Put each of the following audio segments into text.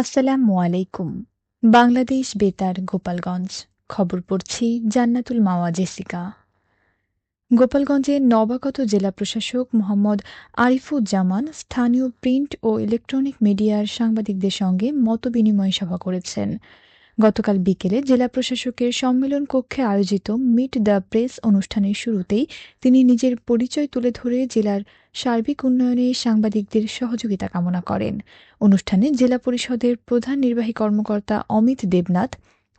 আসসালামু আলাইকুম। বাংলাদেশ বেতার, গোপালগঞ্জ। খবর পড়ছি জান্নাতুল মাওয়া জেসিকা। গোপালগঞ্জের নবাগত জেলা প্রশাসক মোহাম্মদ আরিফুজ্জামান স্থানীয় প্রিন্ট ও ইলেকট্রনিক মিডিয়ার সাংবাদিকদের সঙ্গে মতবিনিময় সভা করেছেন। গতকাল বিকেলে জেলা প্রশাসকের সম্মেলন কক্ষে আয়োজিত মিট দ্য প্রেস অনুষ্ঠানের শুরুতেই তিনি নিজের পরিচয় তুলে ধরে জেলার সার্বিক উন্নয়নে সাংবাদিকদের সহযোগিতা কামনা করেন। অনুষ্ঠানে জেলা পরিষদের প্রধান নির্বাহী কর্মকর্তা অমিত দেবনাথ,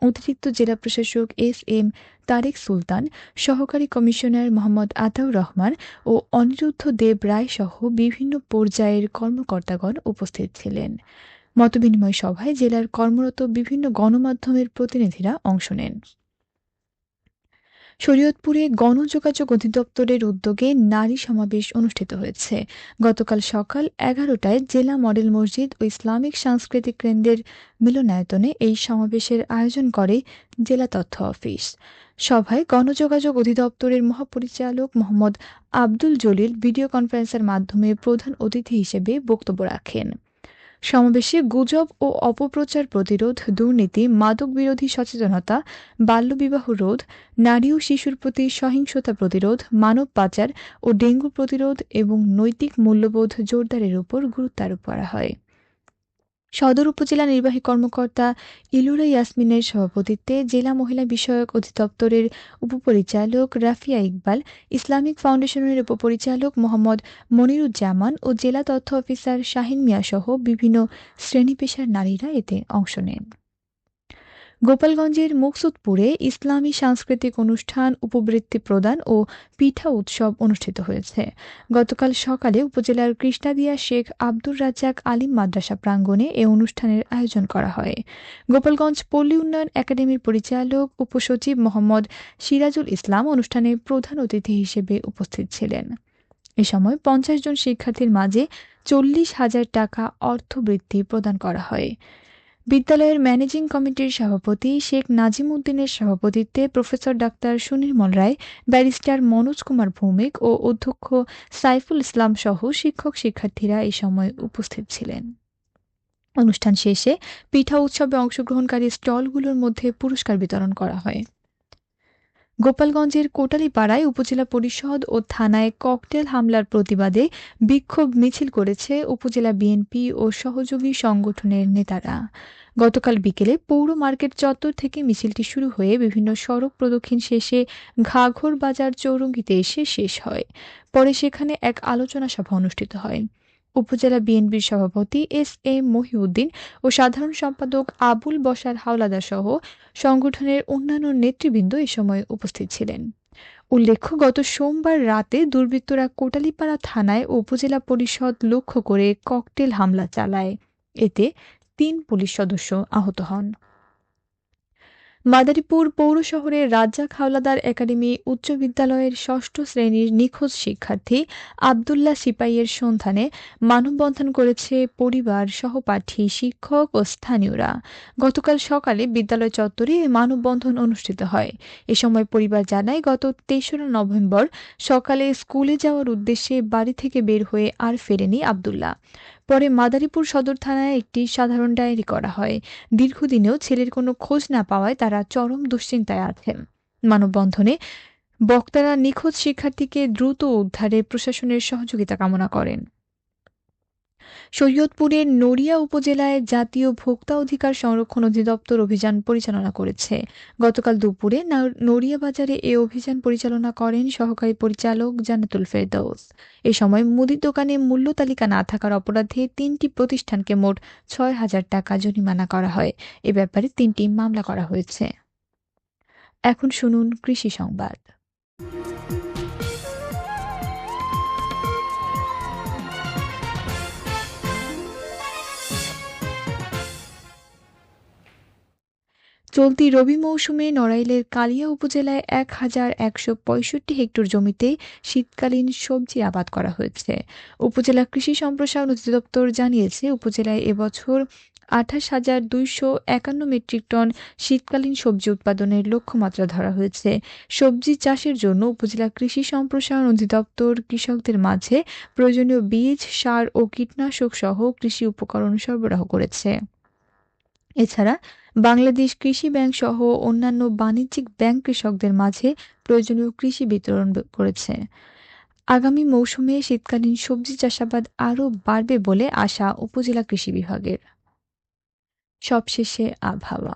অতিরিক্ত জেলা প্রশাসক এস এম তারেক সুলতান, সহকারী কমিশনার মোহাম্মদ আতাউর রহমান ও অনিরুদ্ধ দেব রায় সহ বিভিন্ন পর্যায়ের কর্মকর্তাগণ উপস্থিত ছিলেন। মতবিনিময় সভায় জেলার কর্মরত বিভিন্ন গণমাধ্যমের প্রতিনিধিরা অংশ নেন। শরীয়তপুরে গণযোগাযোগ অধিদপ্তরের উদ্যোগে নারী সমাবেশ অনুষ্ঠিত হয়েছে। গতকাল সকাল এগারোটায় জেলা মডেল মসজিদ ও ইসলামিক সাংস্কৃতিক কেন্দ্রের মিলনায়তনে এই সমাবেশের আয়োজন করে জেলা তথ্য অফিস। সভায় গণযোগাযোগ অধিদপ্তরের মহাপরিচালক মোহাম্মদ আব্দুল জলিল ভিডিও কনফারেন্সের মাধ্যমে প্রধান অতিথি হিসেবে বক্তব্য রাখেন। সমাবেশে গুজব ও অপপ্রচার প্রতিরোধ, দুর্নীতি মাদক বিরোধী সচেতনতা, বাল্যবিবাহ রোধ, নারী ও শিশুর প্রতি সহিংসতা প্রতিরোধ, মানব পাচার ও ডেঙ্গু প্রতিরোধ এবং নৈতিক মূল্যবোধ জোরদারের উপর গুরুত্ব আরোপ করা হয়। সদর উপজেলা নির্বাহী কর্মকর্তা ইলুরা ইয়াসমিনের সভাপতিত্বে জেলা মহিলা বিষয়ক অধিদপ্তরের উপপরিচালক রাফিয়া ইকবাল, ইসলামিক ফাউন্ডেশনের উপপরিচালক মোহাম্মদ মনিরুজ্জামান ও জেলা তথ্য অফিসার শাহিন মিয়াসহ বিভিন্ন শ্রেণি পেশার নারীরা এতে অংশ নেন। গোপালগঞ্জের মুকসুদপুরে ইসলামী সাংস্কৃতিক অনুষ্ঠান উপবৃত্তি প্রদান ও পিঠা উৎসব অনুষ্ঠিত হয়েছে। গতকাল সকালে উপজেলার কৃষ্ণাদিয়া শেখ আব্দুর রাজ্জাক আলিম মাদ্রাসা প্রাঙ্গণে এ অনুষ্ঠানের আয়োজন করা হয়। গোপালগঞ্জ পল্লী উন্নয়ন একাডেমির পরিচালক, উপসচিব মোহাম্মদ সিরাজুল ইসলাম অনুষ্ঠানে প্রধান অতিথি হিসেবে উপস্থিত ছিলেন। এ সময় পঞ্চাশ জন শিক্ষার্থীর মাঝে চল্লিশ হাজার টাকা অর্থবৃত্তি প্রদান করা হয়। বিদ্যালয়ের ম্যানেজিং কমিটির সভাপতি শেখ নাজিম উদ্দিনের সভাপতিত্বে professor doctor Sunirmal Roy, barrister Manoj Kumar Bhowmik ও অধ্যক্ষ সাইফুল ইসলাম সহ শিক্ষক শিক্ষার্থীরা এই সময় উপস্থিত ছিলেন। অনুষ্ঠান শেষে পিঠা উৎসবে অংশগ্রহণকারী স্টলগুলোর মধ্যে পুরস্কার বিতরণ করা হয়। গোপালগঞ্জের কোটালীপাড়ায় উপজেলা পরিষদ ও থানায় ককটেল হামলার প্রতিবাদে বিক্ষোভ মিছিল করেছে উপজেলা বিএনপি ও সহযোগী সংগঠনের নেতারা। গতকাল বিকেলে পৌর মার্কেট চত্বর থেকে মিছিলটি শুরু হয়ে বিভিন্ন সড়ক প্রদক্ষিণ শেষে ঘাঘর বাজার চৌরঙ্গিতে এসে শেষ হয়। পরে সেখানে এক আলোচনা সভা অনুষ্ঠিত হয়। উপজেলা বিএনপির সভাপতি এস এ মহিউদ্দিন ও সাধারণ সম্পাদক আবুল বসার হাওলাদার সহ সংগঠনের অন্যান্য নেতৃবৃন্দ এ সময় উপস্থিত ছিলেন। উল্লেখ্য, গত সোমবার রাতে দুর্বৃত্তরা কোটালীপাড়া থানায় উপজেলা পরিষদ লক্ষ্য করে ককটেল হামলা চালায়। এতে তিন পুলিশ সদস্য আহত হন। মাদারীপুর পৌর শহরের রাজ্জাক হাওলাদার একাডেমি উচ্চ বিদ্যালয়ের ষষ্ঠ শ্রেণির নিখোঁজ শিক্ষার্থী আবদুল্লাহ সিপাইয়ের সন্ধানে মানববন্ধন করেছে পরিবার সহপাঠী, শিক্ষক ও স্থানীয়রা। গতকাল সকালে বিদ্যালয় চত্বরে মানববন্ধন অনুষ্ঠিত হয়। এ সময় পরিবার জানায়, গত তেসরা নভেম্বর সকালে স্কুলে যাওয়ার উদ্দেশ্যে বাড়ি থেকে বের হয়ে আর ফেরেনি আবদুল্লাহ। পরে মাদারীপুর সদর থানায় একটি সাধারণ ডায়েরি করা হয়। দীর্ঘদিনেও ছেলের কোনো খোঁজ না পাওয়ায় তারা চরম দুশ্চিন্তায় আছেন। মানববন্ধনে বক্তারা নিখোঁজ শিক্ষার্থীকে দ্রুত উদ্ধারে প্রশাসনের সহযোগিতা কামনা করেন। শরীয়তপুরের নড়িয়া উপজেলায় জাতীয় ভোক্তা অধিকার সংরক্ষণ অধিদপ্তর অভিযান পরিচালনা করেছে। গতকাল দুপুরে নড়িয়া বাজারে এ অভিযান পরিচালনা করেন সহকারী পরিচালক জানাতুল ফেরদৌস। এ সময় মুদির দোকানে মূল্য তালিকা না থাকার অপরাধে তিনটি প্রতিষ্ঠানকে মোট ছয় হাজার টাকা জরিমানা করা হয়। এ ব্যাপারে তিনটি মামলা করা হয়েছে। এখন শুনুন কৃষি সংবাদ। চলতি রবি মৌসুমে নড়াইলের কালিয়া উপজেলায় এক হাজার একশো পঁয়ষট্টি হেক্টর জমিতে শীতকালীন সবজি আবাদ করা হয়েছে। উপজেলা কৃষি সম্প্রসারণ অধিদপ্তর জানিয়েছে, উপজেলায় এবছর আঠাশ হাজার দুইশো একান্ন মেট্রিক টন শীতকালীন সবজি উৎপাদনের লক্ষ্যমাত্রা ধরা হয়েছে। সবজি চাষের জন্য উপজেলা কৃষি সম্প্রসারণ অধিদপ্তর কৃষকদের মাঝে প্রয়োজনীয় বীজ, সার ও কীটনাশক সহ কৃষি উপকরণ সরবরাহ করেছে। এছাড়া বাংলাদেশ কৃষি ব্যাংক সহ অন্যান্য বাণিজ্যিক ব্যাংক কৃষকদের মাঝে প্রয়োজনীয় কৃষি বিতরণ করেছে। আগামী মৌসুমে শীতকালীন সবজি চাষাবাদ আরও বাড়বে বলে আশা উপজেলা কৃষি বিভাগের। সবশেষে আবহাওয়া।